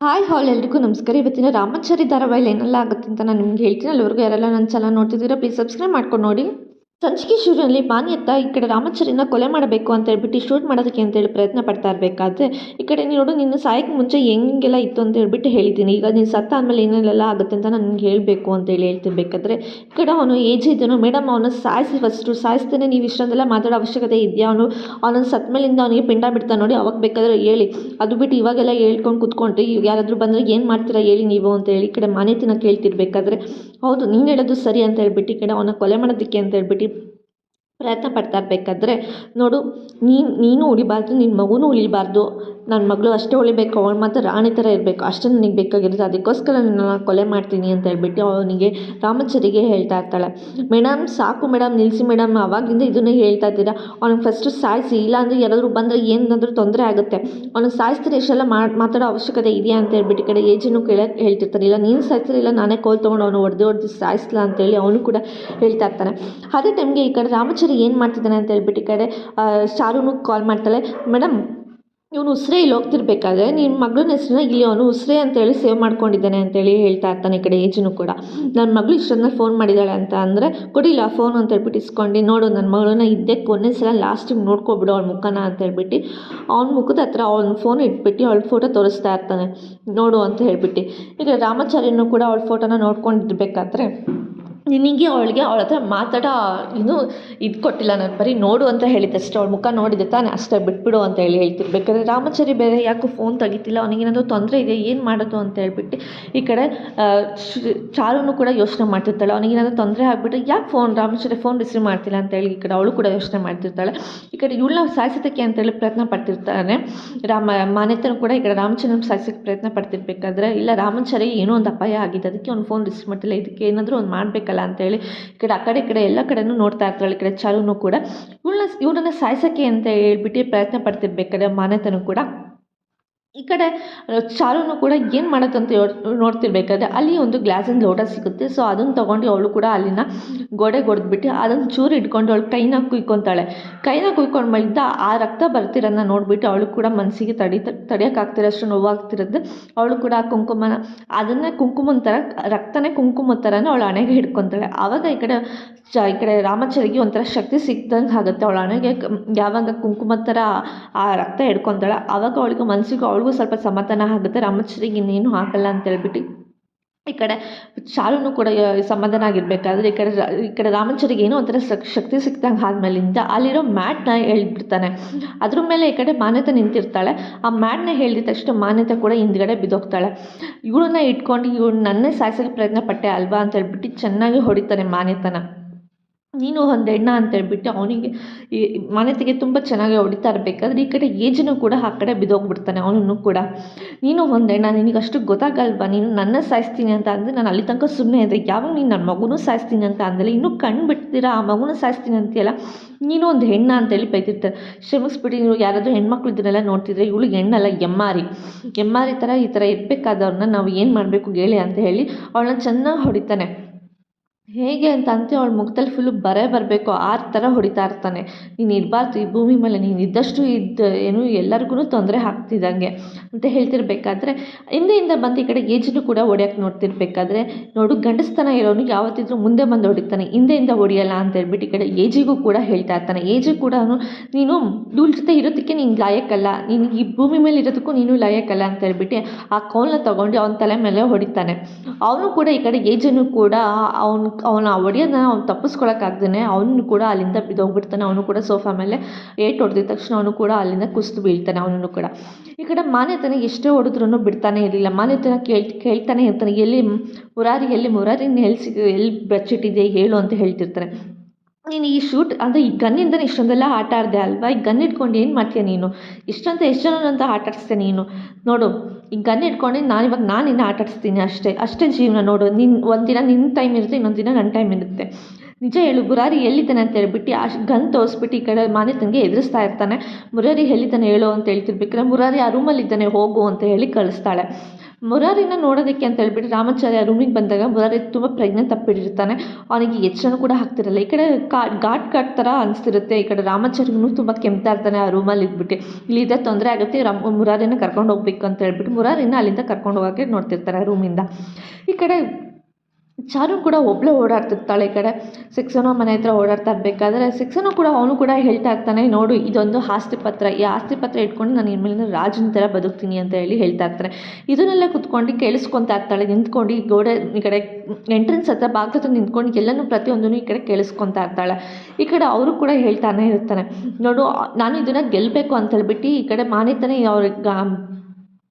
Hi ಹಾಲ್ ಎಲ್ರಿಗೂ ನಮಸ್ಕಾರ. ಇವತ್ತಿನ ರಾಮಚಾರಿ ಧಾರಾವಾಹಿಲಿ ಏನೆಲ್ಲ ಆಗುತ್ತೆ ಅಂತ ನಾನು ನಿಮ್ಗೆ ಹೇಳ್ತೀನಿ. ಅಲ್ಲಿವರೆಗೂ ಯಾರೆಲ್ಲ ನನ್ನ ಚಾನಲ್ ನೋಡ್ತಿದ್ದೀರಾ ಪ್ಲೀಸ್ ಸಬ್ಸ್ಕ್ರೈಬ್ ಮಾಡ್ಕೊಂಡು ನೋಡಿ. ಸಂಚಿಕೆ ಶುರುವಿನಲ್ಲಿ ಮಾನ್ಯತ್ತ ಈ ಕಡೆ ರಾಮಚರಿನ ಕೊಲೆ ಮಾಡಬೇಕು ಅಂತ ಹೇಳ್ಬಿಟ್ಟು ಶೂಟ್ ಮಾಡೋದಕ್ಕೆ ಅಂತೇಳಿ ಪ್ರಯತ್ನ ಪಡ್ತಾ ಇರಬೇಕಾದ್ರೆ, ಈ ಕಡೆ ನೋಡು ನಿನ್ನ ಸಾಯಕ್ಕೆ ಮುಂಚೆ ಹೆಂಗೆಲ್ಲ ಇತ್ತು ಅಂತ ಹೇಳ್ಬಿಟ್ಟು ಹೇಳಿದ್ದೀನಿ. ಈಗ ನೀನು ಸತ್ತ ಆದಮೇಲೆ ಏನೇನೆಲ್ಲ ಆಗುತ್ತೆ ಅಂತ ನಾನು ನಿಮ್ಗೆ ಹೇಳಬೇಕು ಅಂತೇಳಿ ಹೇಳ್ತಿರ್ಬೇಕಾದ್ರೆ, ಈ ಕಡೆ ಅವನು ಏಜ್ ಇದ್ದನು ಮೇಡಮ್ ಅವನ ಸಾಯಿಸಿ ಫಸ್ಟು ಸಾಯಿಸ್ತೇನೆ, ನೀವು ಇಷ್ಟೊಂದೆಲ್ಲ ಮಾತಾಡೋ ಅವಶ್ಯಕತೆ ಇದೆಯಾ? ಅವನು ಅವನ ಸತ್ತ ಮೇಲಿಂದ ಅವನಿಗೆ ಪಿಂಡ ಬಿಡ್ತಾನೆ ನೋಡಿ ಅವಾಗ ಬೇಕಾದ್ರೆ ಹೇಳಿ. ಅದು ಬಿಟ್ಟು ಇವಾಗೆಲ್ಲ ಹೇಳ್ಕೊಂಡು ಕುತ್ಕೊಂಡು ಈಗ ಯಾರಾದರೂ ಬಂದರೆ ಏನು ಮಾಡ್ತೀರಾ ಹೇಳಿ ನೀವು ಅಂತ ಹೇಳಿ ಈ ಕಡೆ ಮಾನ್ಯತೆನ ಕೇಳ್ತಿರ್ಬೇಕಾದ್ರೆ ಹೌದು, ನೀನು ಹೇಳೋದು ಸರಿ ಅಂತ ಹೇಳ್ಬಿಟ್ಟು ಈ ಕಡೆ ಅವನ ಕೊಲೆ ಮಾಡೋದಕ್ಕೆ ಅಂತ ಹೇಳ್ಬಿಟ್ಟು ಪ್ರಯತ್ನ ಪಡ್ತಾ ಇರಬೇಕಾದ್ರೆ ನೋಡು, ನೀನು ನೀನು ಉಳಿಬಾರ್ದು ನಿನ್ನ ಮಗುನೂ ಉಳಿಬಾರ್ದು. ನನ್ನ ಮಗಳು ಅಷ್ಟೇ ಹೊಳಿಬೇಕು ಅವಳು ಮಾತ್ರ ರಾಣಿ ಥರ ಇರಬೇಕು, ಅಷ್ಟೇ ನನಗೆ ಬೇಕಾಗಿರೋದು, ಅದಕ್ಕೋಸ್ಕರ ನಾನು ಕೊಲೆ ಮಾಡ್ತೀನಿ ಅಂತ ಹೇಳ್ಬಿಟ್ಟು ಅವನಿಗೆ ರಾಮಚರಿಗೆ ಹೇಳ್ತಾ ಇರ್ತಾಳೆ. ಮೇಡಮ್ ಸಾಕು ಮೇಡಮ್ ನಿಲ್ಲಿಸಿ ಮೇಡಮ್ ಅವಾಗಿಂದ ಇದನ್ನೇ ಹೇಳ್ತಾ ಇದ್ದೀರಾ. ಅವ್ನಿಗೆ ಫಸ್ಟು ಸಾಯಿಸಿ, ಇಲ್ಲಾಂದರೆ ಯಾರಾದರೂ ಬಂದರೆ ಏನಾದರೂ ತೊಂದರೆ ಆಗುತ್ತೆ. ಅವ್ನಿಗೆ ಸಾಯಿಸ್ತಾರೆ ಇಷ್ಟೆಲ್ಲ ಮಾತಾಡೋ ಅವಶ್ಯಕತೆ ಇದೆಯಾ? ಅಂತ ಹೇಳ್ಬಿಟ್ಟು ಕಡೆ ಏಜನ್ನು ಕೇಳಕ್ಕೆ ಹೇಳ್ತಿರ್ತಾನೆ. ಇಲ್ಲ, ನೀನು ಸಾಯಿಸ್ತಾರೆ? ಇಲ್ಲ, ನಾನೇ ಕೋಲ್ ತೊಗೊಂಡು ಅವನು ಹೊಡೆದು ಹೊಡೆದು ಸಾಯಿಸ್ಲಾ? ಅಂತೇಳಿ ಅವನು ಕೂಡ ಹೇಳ್ತಾ ಇರ್ತಾನೆ. ಅದೇ ಟೈಮ್ಗೆ ಈ ಕಡೆ ರಾಮಚರಿ ಏನು ಮಾಡ್ತಿದ್ದಾನೆ ಅಂತ ಹೇಳ್ಬಿಟ್ಟು ಈ ಕಡೆ ಶಾರುನು ಕಾಲ್ ಮಾಡ್ತಾಳೆ. ಮೇಡಮ್ ಇವನು ಉಸಿರೇ ಇಲ್ಲಿ ಹೋಗ್ತಿರ್ಬೇಕಾದ್ರೆ ನಿಮ್ಮ ಮಗಳನ್ನ ಹೆಸರನ್ನ ಇಲ್ಲಿ ಅವನು ಉಸಿರೇ ಅಂತೇಳಿ ಸೇವ್ ಮಾಡ್ಕೊಂಡಿದ್ದಾನೆ ಅಂತೇಳಿ ಹೇಳ್ತಾ ಇರ್ತಾನೆ ಈ ಕಡೆ ಏಜನು ಕೂಡ. ನನ್ನ ಮಗಳು ಇಷ್ಟನ್ನ ಫೋನ್ ಮಾಡಿದ್ದಾಳೆ ಅಂತ ಅಂದರೆ, ಕೊಡಿಲ್ಲ ಫೋನ್ ಅಂತ ಹೇಳ್ಬಿಟ್ಟು ಇಸ್ಕೊಂಡು, ನೋಡು ನನ್ನ ಮಗಳನ್ನ ಇದ್ದೇ ಕೊನೆ ಸಲ ಲಾಸ್ಟಿಗೆ ನೋಡ್ಕೊಬಿಡು ಅವಳ ಮುಖನ ಅಂತ ಹೇಳ್ಬಿಟ್ಟು, ಅವ್ನ ಮುಖದ ಹತ್ರ ಅವ್ನ ಫೋನ್ ಇಟ್ಬಿಟ್ಟು ಅವಳ ಫೋಟೋ ತೋರಿಸ್ತಾ ಇರ್ತಾನೆ. ನೋಡು ಅಂತ ಹೇಳ್ಬಿಟ್ಟು. ಈಗ ರಾಮಾಚಾರ್ಯನು ಕೂಡ ಅವಳ ಫೋಟೋನ ನೋಡ್ಕೊಂಡಿರ್ಬೇಕಾದ್ರೆ ನಿನಗೆ ಅವಳಿಗೆ ಅವಳ ಹತ್ರ ಮಾತಾಡೋ ಏನು ಇದು ಕೊಟ್ಟಿಲ್ಲ. ನಾನು ಬರೀ ನೋಡು ಅಂತ ಹೇಳಿದ್ದೆ ಅಷ್ಟೇ. ಅವಳ ಮುಖ ನೋಡಿದೆ ತಾನೆ. ಅಷ್ಟೇ, ಬಿಟ್ಬಿಡು ಅಂತ ಹೇಳಿ ಹೇಳ್ತಿರ್ಬೇಕಾದ್ರೆ ರಾಮಚಾರಿ ಬೇರೆ ಯಾಕೋ ಫೋನ್ ತೆಗಿತಿಲ್ಲ. ಅವನಿಗೇನಾದರೂ ತೊಂದರೆ ಇದೆ ಏನು ಮಾಡೋದು ಅಂತ ಹೇಳ್ಬಿಟ್ಟು ಈ ಕಡೆ ಚಾರುನು ಕೂಡ ಯೋಚನೆ ಮಾಡ್ತಿರ್ತಾಳೆ. ಅವನಿಗೇನಾದರೂ ತೊಂದರೆ ಆಗಿಬಿಟ್ಟು ಯಾಕೆ ಫೋನ್ ರಾಮಚಾರಿ ಫೋನ್ ರಿಸೀವ್ ಮಾಡ್ತಿಲ್ಲ ಅಂತ ಹೇಳಿ ಈ ಕಡೆ ಅವಳು ಕೂಡ ಯೋಚನೆ ಮಾಡ್ತಿರ್ತಾಳೆ. ಈ ಕಡೆ ಇವಳನ್ನ ಸಾಯಿಸೋದಕ್ಕೆ ಅಂತೇಳಿ ಪ್ರಯತ್ನ ಪಡ್ತಿರ್ತಾನೆ. ರಾಮ ಮಾನ್ಯತನು ಕೂಡ ಈ ಕಡೆ ರಾಮಚಂದ್ರನ ಸಾಯಿಸೋಕ್ಕೆ ಪ್ರಯತ್ನ ಪಡ್ತಿರ್ಬೇಕಾದ್ರೆ, ಇಲ್ಲ ರಾಮಚಾರಿ ಏನೋ ಒಂದು ಅಪಾಯ ಆಗಿದೆ. ಅದಕ್ಕೆ ಅವ್ನು ಫೋನ್ ರಿಸೀವ್ ಮಾಡ್ತಿಲ್ಲ. ಇದಕ್ಕೆ ಏನಾದರೂ ಒಂದು ಮಾಡಬೇಕಲ್ಲ. ಅಂತೇಳಿ, ಈ ಕಡೆ ಆ ಕಡೆ ಈ ಕಡೆ ಎಲ್ಲ ಕಡೆನೂ ನೋಡ್ತಾ ಇರ್ತಾಳೆ ಈ ಕಡೆ ಚಾರುನು ಕೂಡ. ಇವಳನ್ನ ಇವನನ್ನು ಸಾಯಿಸೋಕ್ಕೆ ಅಂತ ಹೇಳ್ಬಿಟ್ಟು ಪ್ರಯತ್ನ ಪಡ್ತಿರ್ಬೇಕಾದ್ರೆ ಮಾನ್ಯತನು ಕೂಡ ಈ ಕಡೆ ಚಾರುನು ಕೂಡ ಏನು ಮಾಡುತ್ತೆ ಅಂತ ನೋಡ್ತಿರ್ಬೇಕಾದ್ರೆ ಅಲ್ಲಿ ಒಂದು ಗ್ಲಾಸಿನ ಲೋಟ ಸಿಗುತ್ತೆ. ಸೊ, ಅದನ್ನು ತೊಗೊಂಡು ಅವಳು ಕೂಡ ಅಲ್ಲಿನ ಗೋಡೆ ಹೊಡೆದ್ಬಿಟ್ಟು ಅದನ್ನು ಚೂರು ಇಟ್ಕೊಂಡು ಅವಳು ಕೈನ ಕುಯ್ಕೊತಾಳೆ. ಕೈನ ಕುಯ್ಕೊಂಡು ಮಾಡಿದ್ದ ಆ ರಕ್ತ ಬರ್ತಿರೋದನ್ನ ನೋಡಿಬಿಟ್ಟು ಅವಳು ಕೂಡ ಮನಸ್ಸಿಗೆ ತಡಿ ತಡಿಯೋಕ್ಕಾಗ್ತಿರೋಷ್ಟು ನೋವಾಗ್ತಿರೋದು. ಅವಳು ಕೂಡ ಆ ಕುಂಕುಮನ, ಅದನ್ನೇ ಕುಂಕುಮನ ಥರ ರಕ್ತನೇ ಕುಂಕುಮದ ಥರನೇ ಅವಳು ಹಣೆಗೆ ಹಿಡ್ಕೊತಾಳೆ. ಆವಾಗ ಈ ಕಡೆ, ಚ, ಈ ಕಡೆ ರಾಮಚರಿಗೆ ಒಂಥರ ಶಕ್ತಿ ಸಿಕ್ದಂಗೆ ಆಗುತ್ತೆ ಅವಳ ಹಣೆಗೆ, ಯಾವಾಗ ಕುಂಕುಮದ ಥರ ಆ ರಕ್ತ ಹಿಡ್ಕೊತಾಳೆ ಆವಾಗ ಅವಳಿಗೆ ಮನಸ್ಸಿಗೆ ಅವಳಿಗೂ ಸ್ವಲ್ಪ ಸಮಾಧಾನ ಆಗುತ್ತೆ. ರಾಮಾಚಾರಿಗೆ ಇನ್ನೇನು ಹಾಕಲ್ಲ ಅಂತ ಹೇಳ್ಬಿಟ್ಟು ಈ ಕಡೆ ಶಾಲುನು ಕೂಡ ಸಮಾಧಾನ ಆಗಿರಬೇಕಾದ್ರೆ ಈ ಕಡೆ ಈ ಕಡೆ ರಾಮಚರಿಗೆ ಏನೋ ಒಂಥರ ಶಕ್ತಿ ಸಿಕ್ತಂಗೆ ಆದ್ಮೇಲಿಂದ ಅಲ್ಲಿರೋ ಮ್ಯಾಟ್ನ ಹೇಳ್ಬಿಡ್ತಾನೆ. ಅದ್ರ ಮೇಲೆ ಈ ಕಡೆ ಮಾನ್ಯತೆ ನಿಂತಿರ್ತಾಳೆ. ಆ ಮ್ಯಾಟ್ನ ಹೇಳಿದ ತಕ್ಷಣ ಮಾನ್ಯತೆ ಕೂಡ ಹಿಂದ್ಗಡೆ ಬಿದ್ದೋಗ್ತಾಳೆ. ಇವಳನ್ನ ಇಟ್ಕೊಂಡು ಇವಳು ನನ್ನೇ ಸಾಯಿಸೋಕ್ಕೆ ಪ್ರಯತ್ನ ಪಟ್ಟೆ ಅಲ್ವಾ ಅಂತ ಹೇಳ್ಬಿಟ್ಟು ಚೆನ್ನಾಗಿ ಹೊಡಿತಾನೆ ಮಾನ್ಯತನ. ನೀನು ಒಂದು ಹೆಣ್ಣ ಅಂತ ಹೇಳ್ಬಿಟ್ಟು ಅವನಿಗೆ ಈ ಮಾನ್ಯತೆಗೆ ತುಂಬ ಚೆನ್ನಾಗಿ ಹೊಡಿತಾ ಇರಬೇಕಾದ್ರೆ ಈ ಕಡೆ ಏಜನು ಕೂಡ ಆ ಕಡೆ ಬಿದ್ದೋಗ್ಬಿಡ್ತಾನೆ, ಅವನನ್ನು ಕೂಡ. ನೀನು ಒಂದು ಹೆಣ್ಣ ನಿನಗೆ ಅಷ್ಟು ಗೊತ್ತಾಗಲ್ವಾ? ನೀನು ನನ್ನ ಸಾಯಿಸ್ತೀನಿ ಅಂತ ಅಂದರೆ ನಾನು ಅಲ್ಲಿ ತನಕ ಸುಮ್ಮನೆ ಇದ್ದೆ ಯಾವಾಗ ನೀನು ನನ್ನ ಮಗುನೂ ಸಾಯಿಸ್ತೀನಿ ಅಂತ ಅಂದಲೆ ಇನ್ನೂ ಕಣ್ಣು ಬಿಡ್ತೀರಾ? ಆ ಮಗುನೂ ಸಾಯಿಸ್ತೀನಿ ಅಂತೀಯಲ್ಲ? ನೀನು ಒಂದು ಹೆಣ್ಣ ಅಂತೇಳಿ ಬೈತಿರ್ತಾರೆ ಶ್ರಮಿಸ್ಬಿಟ್ಟು ನೀವು ಯಾರಾದರೂ ಹೆಣ್ಮಕ್ಳು ಇದನ್ನೆಲ್ಲ ನೋಡ್ತಿದ್ರೆ ಇವಳು ಹೆಣ್ಣಲ್ಲ, ಎಮ್ಮಾರಿ. ಎಮ್ಮಾರಿ ಥರ ಈ ಥರ ಇರಬೇಕಾದವ್ರನ್ನ ನಾವು ಏನು ಮಾಡಬೇಕು ಹೇಳಿ ಅಂತ ಹೇಳಿ ಅವಳನ್ನ ಚೆನ್ನಾಗಿ ಹೊಡಿತಾನೆ. ಹೇಗೆ ಅಂತ ಅಂತೆ ಅವಳ ಮುಖದಲ್ಲಿ ಫುಲ್ಲು ಬರೆ ಬರಬೇಕು ಆ ಥರ ಹೊಡಿತಾ ಇರ್ತಾನೆ. ನೀನು ಇರಬಾರ್ದು, ಈ ಭೂಮಿ ಮೇಲೆ ನೀನು ಇದ್ದಷ್ಟು ಇದ್ದ ಏನು ಎಲ್ಲರಿಗೂ ತೊಂದರೆ ಆಗ್ತಿದ್ದಂಗೆ ಅಂತ ಹೇಳ್ತಿರ್ಬೇಕಾದ್ರೆ ಹಿಂದೆಯಿಂದ ಬಂದು ಈ ಕಡೆ ಏಜನ್ನು ಕೂಡ ಹೊಡ್ಯಕ್ಕೆ ನೋಡ್ತಿರ್ಬೇಕಾದ್ರೆ, ನೋಡು ಗಂಡಸ್ತನ ಇರೋನು ಯಾವತ್ತಿದ್ರೂ ಮುಂದೆ ಬಂದು ಹೊಡಿತಾನೆ ಹಿಂದೆಯಿಂದ ಹೊಡಿಯಲ್ಲ ಅಂತ ಹೇಳ್ಬಿಟ್ಟು ಈ ಕಡೆ ಏಜಿಗೂ ಕೂಡ ಹೇಳ್ತಾ ಇರ್ತಾನೆ. ಏಜು ಕೂಡ ನೀನು ಇವಳ ಜೊತೆ ಇರೋದಕ್ಕೆ ನೀನು ಲಾಯಕ್ಕಲ್ಲ ನೀನು ಈ ಭೂಮಿ ಮೇಲೆ ಇರೋದಕ್ಕೂ ನೀನು ಲಾಯಕ್ಕಲ್ಲ ಅಂತ ಹೇಳ್ಬಿಟ್ಟು ಆ ಕೋಲನ್ನ ತೊಗೊಂಡು ಅವನ ತಲೆ ಮೇಲೆ ಹೊಡಿತಾನೆ. ಅವನು ಕೂಡ ಈ ಕಡೆ ಏಜನ್ನು ಕೂಡ, ಅವನು ಅವನ ಹೊಡೆಯೋದನ್ನ ಅವ್ನು ತಪ್ಪಿಸ್ಕೊಳಕ್ಕಾಗ್ದೇ ಅವನು ಕೂಡ ಅಲ್ಲಿಂದ ಬಿದ್ದೋಗ್ಬಿಡ್ತಾನೆ, ಅವನು ಕೂಡ ಸೋಫಾ ಮೇಲೆ ಏಟು ಹೊಡೆದ ತಕ್ಷಣ ಅವನು ಕೂಡ ಅಲ್ಲಿಂದ ಕುಸಿದು ಬೀಳ್ತಾನೆ ಅವನು ಕೂಡ. ಈ ಕಡೆ ಮಾನ್ಯತನ ಎಷ್ಟೇ ಹೊಡೆದ್ರೂ ಬಿಡ್ತಾನೆ ಇರಲಿಲ್ಲ. ಮಾನ್ಯತನ ಕೇಳ್, ಕೇಳ್ತಾನೆ ಇರ್ತಾನೆ, ಎಲ್ಲಿ ಮುರಾರಿ ಎಲ್ಲಿ ಮುರಾರಿ ಎಲ್ಲಿ ಸಿಗ ಎಲ್ಲಿ ಬಚ್ಚಿಟ್ಟಿದೆ ಹೇಳು ಅಂತ ಹೇಳ್ತಿರ್ತಾನೆ. ನೀನು ಈ ಶೂಟ್ ಅಂದರೆ ಈ ಗನ್ನಿಂದ ಇಷ್ಟೊಂದೆಲ್ಲ ಆಟ ಆಡಿದೆ ಅಲ್ವಾ? ಈ ಗನ್ ಇಟ್ಕೊಂಡು ಏನು ಮಾಡ್ತೀಯ ನೀನು? ಇಷ್ಟಂತ ಎಷ್ಟು ಜನನಂತ ಆಟ ಆಡಿಸ್ದೆ ನೀನು? ನೋಡು, ಈ ಗನ್ ಇಟ್ಕೊಂಡು ನಾನು ಇವಾಗ ನಾನು ನಿನ್ನ ಆಟ ಆಡಿಸ್ತೀನಿ ಅಷ್ಟೇ. ಅಷ್ಟೇ ಜೀವನ ನೋಡು. ನಿನ್ನ ಒಂದಿನ ನಿನ್ನ ಟೈಮ್ ಇರುತ್ತೆ, ಇನ್ನೊಂದು ದಿನ ನನ್ನ ಟೈಮ್ ಇರುತ್ತೆ. ನಿಜ ಹೇಳು, ಮುರಾರಿ ಎಲ್ಲಿದ್ದಾನೆ ಅಂತ ಹೇಳ್ಬಿಟ್ಟು ಆ ಗನ್ ತೋರಿಸ್ಬಿಟ್ಟು ಈ ಕಡೆ ಮಾನ್ಯತನಿಗೆ ಎದುರಿಸ್ತಾ ಇರ್ತಾನೆ. ಮುರಾರಿ ಎಲ್ಲಿದ್ದಾನೆ ಹೇಳು ಅಂತ ಹೇಳ್ತಿರ್ಬೇಕಾದ್ರೆ ಮುರಾರಿ ಆ ರೂಮಲ್ಲಿದ್ದಾನೆ ಹೋಗು ಅಂತ ಹೇಳಿ ಕಳಿಸ್ತಾಳೆ. ಮುರಾರಿನ ನೋಡೋದಕ್ಕೆ ಅಂತ ಹೇಳ್ಬಿಟ್ಟು ರಾಮಾಚಾರ್ಯ ರೂಮಿಗೆ ಬಂದಾಗ ಮುರಾರಿ ತುಂಬ ಪ್ರೆಗ್ನೆಂಟ್ ತಪ್ಪಿಟ್ಟಿರ್ತಾನೆ ಅವನಿಗೆ ಎಚ್ಚರನೂ ಕೂಡ ಹಾಕ್ತಿರಲ್ಲ. ಈ ಕಡೆ ಘಾಟ್ ಘಾಟ್ ಥರ ಅನಿಸ್ತಿರುತ್ತೆ. ಈ ಕಡೆ ರಾಮಾಚಾರ್ಯನೂ ತುಂಬ ಕೆಮ್ತಾ ಇರ್ತಾನೆ ಆ ರೂಮಲ್ಲಿ ಇದ್ಬಿಟ್ಟು. ಇಲ್ಲಿದ್ದ ತೊಂದರೆ ಆಗುತ್ತೆ. ಮುರಾರಿನ ಕರ್ಕೊಂಡು ಹೋಗ್ಬೇಕು ಅಂತ ಹೇಳ್ಬಿಟ್ಟು ಮುರಾರಿನ ಅಲ್ಲಿಂದ ಕರ್ಕೊಂಡು ಹೋಗೋಕ್ಕೆ ನೋಡ್ತಿರ್ತಾರೆ ರೂಮಿಂದ ಈ ಕಡೆ ಚಾರು ಕೂಡ ಒಬ್ಬಳೇ ಓಡಾಡ್ತಿರ್ತಾಳೆ ಈ ಕಡೆ. ಸಿಕ್ಸನೋ ಮನೆ ಹತ್ರ ಓಡಾಡ್ತಾ ಇರಬೇಕಾದ್ರೆ ಸಿಕ್ಸನು ಕೂಡ ಅವನು ಕೂಡ ಹೇಳ್ತಾ ಇರ್ತಾನೆ ನೋಡು, ಇದೊಂದು ಆಸ್ತಿ ಪತ್ರ. ಈ ಆಸ್ತಿ ಪತ್ರ ಇಟ್ಕೊಂಡು ನಾನು ಇನ್ಮೇಲಿಂದ ರಾಜನ ಥರ ಬದುಕ್ತೀನಿ ಅಂತ ಹೇಳಿ ಹೇಳ್ತಾ ಇರ್ತಾನೆ ಇದನ್ನೆಲ್ಲ ಕುತ್ಕೊಂಡು ಕೇಳಿಸ್ಕೊತಾ ಇರ್ತಾಳೆ, ನಿಂತ್ಕೊಂಡು ಈ ಗೋಡೆ ಈ ಕಡೆ ಎಂಟ್ರೆನ್ಸ್ ಹತ್ರ, ಬಾಗ್ಲ ಹತ್ರ ನಿಂತ್ಕೊಂಡು ಎಲ್ಲನೂ ಪ್ರತಿಯೊಂದನ್ನು ಈ ಕಡೆ ಕೇಳಿಸ್ಕೊತಾ ಇರ್ತಾಳೆ. ಈ ಕಡೆ ಅವರು ಕೂಡ ಹೇಳ್ತಾನೆ ಇರ್ತಾನೆ. ನೋಡು, ನಾನು ಇದನ್ನು ಗೆಲ್ಲಬೇಕು ಅಂತ ಹೇಳ್ಬಿಟ್ಟು ಈ ಕಡೆ ಮಾನಿತಾನೆ ಅವ್ರಿಗೆ